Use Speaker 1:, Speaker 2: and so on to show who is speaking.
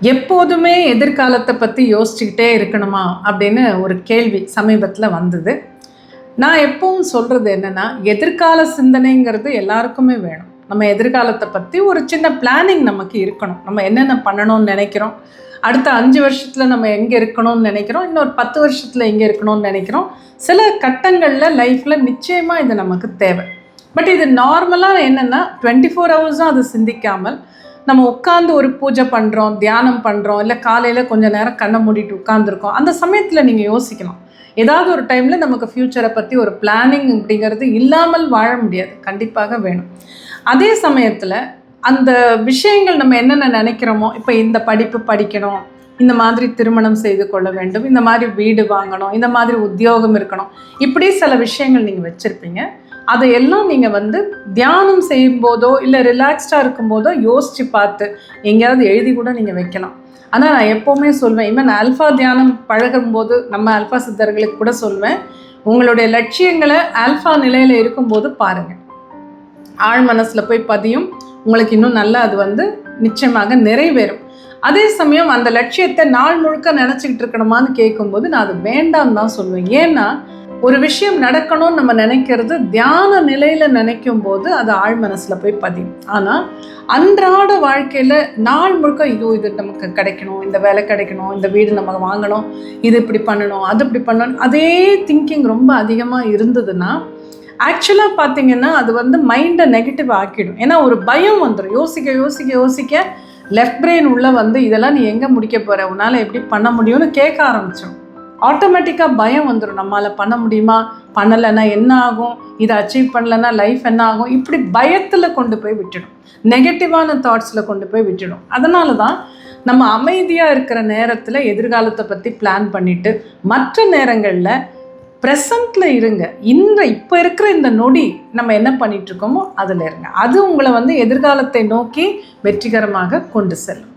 Speaker 1: எப்போதுமே எதிர்காலத்தை பற்றி யோசிச்சுக்கிட்டே இருக்கணுமா அப்படின்னு ஒரு கேள்வி சமீபத்தில் வந்தது. நான் எப்பவும் சொல்கிறது என்னென்னா எதிர்கால சிந்தனைங்கிறது எல்லாருக்குமே வேணும். நம்ம எதிர்காலத்தை பற்றி ஒரு சின்ன பிளானிங் நமக்கு இருக்கணும். நம்ம என்னென்ன பண்ணணும்னு நினைக்கிறோம்? அடுத்த அஞ்சு வருஷத்தில் நம்ம எங்கே இருக்கணும்னு நினைக்கிறோம்? இன்னொரு பத்து வருஷத்தில் எங்கே இருக்கணும்னு நினைக்கிறோம்? சில கட்டங்களில் லைஃப்பில் நிச்சயமாக இது நமக்கு தேவை. பட் இது நார்மலாக என்னென்னா டுவெண்ட்டி ஃபோர் ஹவர்ஸும் அது சிந்திக்காமல் நம்ம உட்காந்து ஒரு பூஜை பண்ணுறோம் தியானம் பண்ணுறோம் இல்லை காலையில் கொஞ்சம் நேரம் கண்ணை மூடிட்டு உட்காந்துருக்கோம் அந்த சமயத்தில் நீங்கள் யோசிக்கலாம். ஏதாவது ஒரு டைமில் நமக்கு ஃப்யூச்சரை பற்றி ஒரு பிளானிங் அப்படிங்கிறது இல்லாமல் வாழ முடியாது. கண்டிப்பாக வேணும். அதே சமயத்தில் அந்த விஷயங்கள் நம்ம என்னென்ன நினைக்கிறோமோ இப்போ இந்த படிப்பு படிக்கணும் இந்த மாதிரி திருமணம் செய்து கொள்ள வேண்டும் இந்த மாதிரி வீடு வாங்கணும் இந்த மாதிரி உத்தியோகம் இருக்கணும் இப்படி சில விஷயங்கள் நீங்கள் வச்சுருப்பீங்க. அதையெல்லாம் நீங்கள் வந்து தியானம் செய்யும்போதோ இல்லை ரிலாக்ஸ்டாக இருக்கும்போதோ யோசித்து பார்த்து எங்கேயாவது எழுதி கூட நீங்கள் வைக்கலாம். ஆனால் நான் எப்போவுமே சொல்வேன் ஈவன் ஆல்ஃபா தியானம் பழகும்போது நம்ம ஆல்ஃபா சித்தர்களுக்கு கூட சொல்வேன். உங்களுடைய லட்சியங்களை ஆல்ஃபா நிலையில் இருக்கும்போது பாருங்கள் ஆழ் மனசில் போய் பதியும். உங்களுக்கு இன்னும் நல்லா அது வந்து நிச்சயமாக நிறைவேறும். அதே சமயம் அந்த லட்சியத்தை நாள் முழுக்க நினச்சிக்கிட்டு இருக்கணுமான்னு கேட்கும்போது நான் அது வேண்டாம் தான் சொல்லுவேன் ஏன்னா ஒரு விஷயம் நடக்கணும்னு நம்ம நினைக்கிறது தியான நிலையில் நினைக்கும் போது அது ஆழ் மனசில் போய் பதியும். ஆனால் அன்றாட வாழ்க்கையில் நாள் முழுக்க ஐயோ இது நமக்கு கிடைக்கணும் இந்த வேலை கிடைக்கணும் இந்த வீடு நம்ம வாங்கணும் இது இப்படி பண்ணணும் அது இப்படி பண்ணணும் அதே திங்கிங் ரொம்ப அதிகமாக இருந்ததுன்னா ஆக்சுவலாக பார்த்தீங்கன்னா அது வந்து மைண்டை நெகட்டிவ் ஆக்கிடும். ஏன்னா ஒரு பயம் வந்துடும் யோசிக்க யோசிக்க யோசிக்க லெஃப்ட் பிரெயின் உள்ளே வந்து இதெல்லாம் நீ எங்கே முடிக்க போகிற உன்னால் எப்படி பண்ண முடியும்னு கேட்க ஆரம்பிச்சிடும் ஆட்டோமேட்டிக்காக பயம் வந்துடும் நம்மளால் பண்ண முடியுமா? பண்ணலைன்னா என்ன ஆகும்? இதை அச்சீவ் பண்ணலைன்னா லைஃப் என்ன ஆகும்? இப்படி பயத்தில் கொண்டு போய் விட்டுடும். நெகட்டிவான தாட்ஸில் கொண்டு போய் விட்டுடும். அதனால தான் நம்ம அமைதியாக இருக்கிற நேரத்தில் எதிர்காலத்தை பற்றி பிளான் பண்ணிவிட்டு மற்ற நேரங்களில் ப்ரெசண்ட்டில் இருங்க. இந்த இப்போ இருக்கிற இந்த நொடி நம்ம என்ன பண்ணிகிட்ருக்கோமோ அதில் இருங்க. அது உங்களை வந்து எதிர்காலத்தை நோக்கி வெற்றிகரமாக கொண்டு செல்லும்.